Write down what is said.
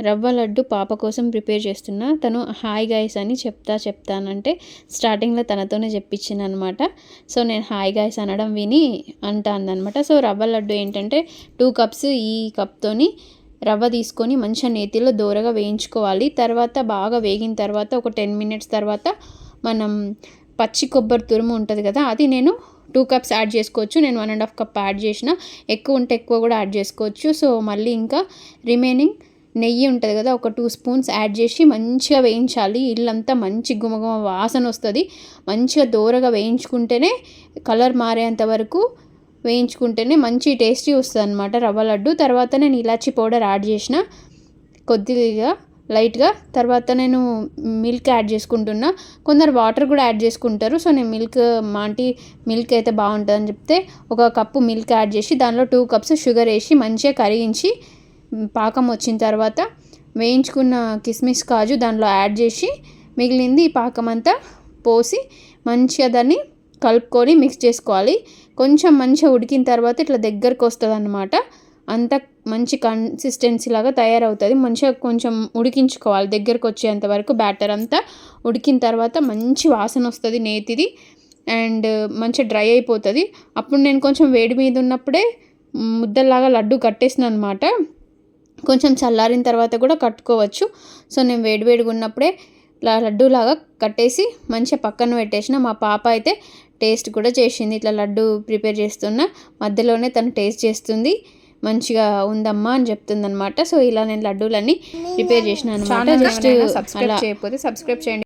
రవ్వ లడ్డు పాప కోసం ప్రిపేర్ చేస్తున్నా. తను హాయ్ గాయస్ అని చెప్తా చెప్తానంటే స్టార్టింగ్లో తనతోనే చెప్పించింది అనమాట సో నేను హాయ్ గాయస్ అనడం విని అంటానమాట సో రవ్వ లడ్డు ఏంటంటే టూ కప్స్ ఈ కప్తోని రవ్వ తీసుకొని మంచిగా నేతిలో దూరగా వేయించుకోవాలి. తర్వాత బాగా వేగిన తర్వాత ఒక టెన్ మినిట్స్ తర్వాత మనం పచ్చి కొబ్బరి తురుము ఉంటుంది కదా అది నేను టూ కప్స్ యాడ్ చేసుకోవచ్చు. నేను one and half cup add చేసిన. ఎక్కువ ఉంటే ఎక్కువ కూడా యాడ్ చేసుకోవచ్చు. సో మళ్ళీ ఇంకా రిమైనింగ్ నెయ్యి ఉంటుంది కదా ఒక టూ స్పూన్స్ యాడ్ చేసి మంచిగా వేయించాలి. ఇల్లంతా మంచి గుమగుమ వాసన వస్తుంది. మంచిగా దూరగా వేయించుకుంటేనే కలర్ మారేంత వరకు వేయించుకుంటేనే మంచి టేస్టీ వస్తుంది అనమాట రవ్వ లడ్డు. తర్వాత నేను ఇలాచీ పౌడర్ యాడ్ చేసిన. కొద్దిగా లైట్గా. తర్వాత నేను మిల్క్ యాడ్ చేసుకుంటున్నా. కొందరు వాటర్ కూడా యాడ్ చేసుకుంటారు. సో నేను మిల్క్ మాంటి మిల్క్ అయితే బాగుంటుందని చెప్తే ఒక కప్పు మిల్క్ యాడ్ చేసి దానిలో టూ కప్స్ షుగర్ వేసి మంచిగా కరిగించి పాకం వచ్చిన తర్వాత వేయించుకున్న కిస్మిస్ కాజు దానిలో యాడ్ చేసి మిగిలింది ఈ పాకం అంతా పోసి మంచిగా దాన్ని కలుపుకొని మిక్స్ చేసుకోవాలి. కొంచెం మంచిగా ఉడికిన తర్వాత ఇట్లా దగ్గరకు వస్తుంది అనమాట అంత మంచి కన్సిస్టెన్సీ లాగా తయారవుతుంది. మంచిగా కొంచెం ఉడికించుకోవాలి. దగ్గరకు వచ్చేంత వరకు బ్యాటర్ అంతా ఉడికిన తర్వాత మంచి వాసన వస్తుంది నేతిది. అండ్ మంచిగా డ్రై అయిపోతుంది. అప్పుడు నేను కొంచెం వేడి మీద ఉన్నప్పుడే ముద్దలాగా లడ్డు కట్టేసిన అనమాట కొంచెం చల్లారిన తర్వాత కూడా కట్టుకోవచ్చు. సో నేను వేడివేడిగా ఉన్నప్పుడే లడ్డూలాగా కట్టేసి మంచిగా పక్కన పెట్టేసిన. మా పాప అయితే టేస్ట్ కూడా చేసింది. ఇట్లా లడ్డు ప్రిపేర్ చేస్తున్న. మధ్యలోనే తను టేస్ట్ చేస్తుంది. మంచిగా ఉందమ్మా అని చెప్తుంది అనమాట సో ఇలా నేను లడ్డూలన్నీ ప్రిపేర్ చేసిన అనమాట జస్ట్ సబ్స్క్రైబ్ చేయకపోతే సబ్స్క్రైబ్ చేయండి.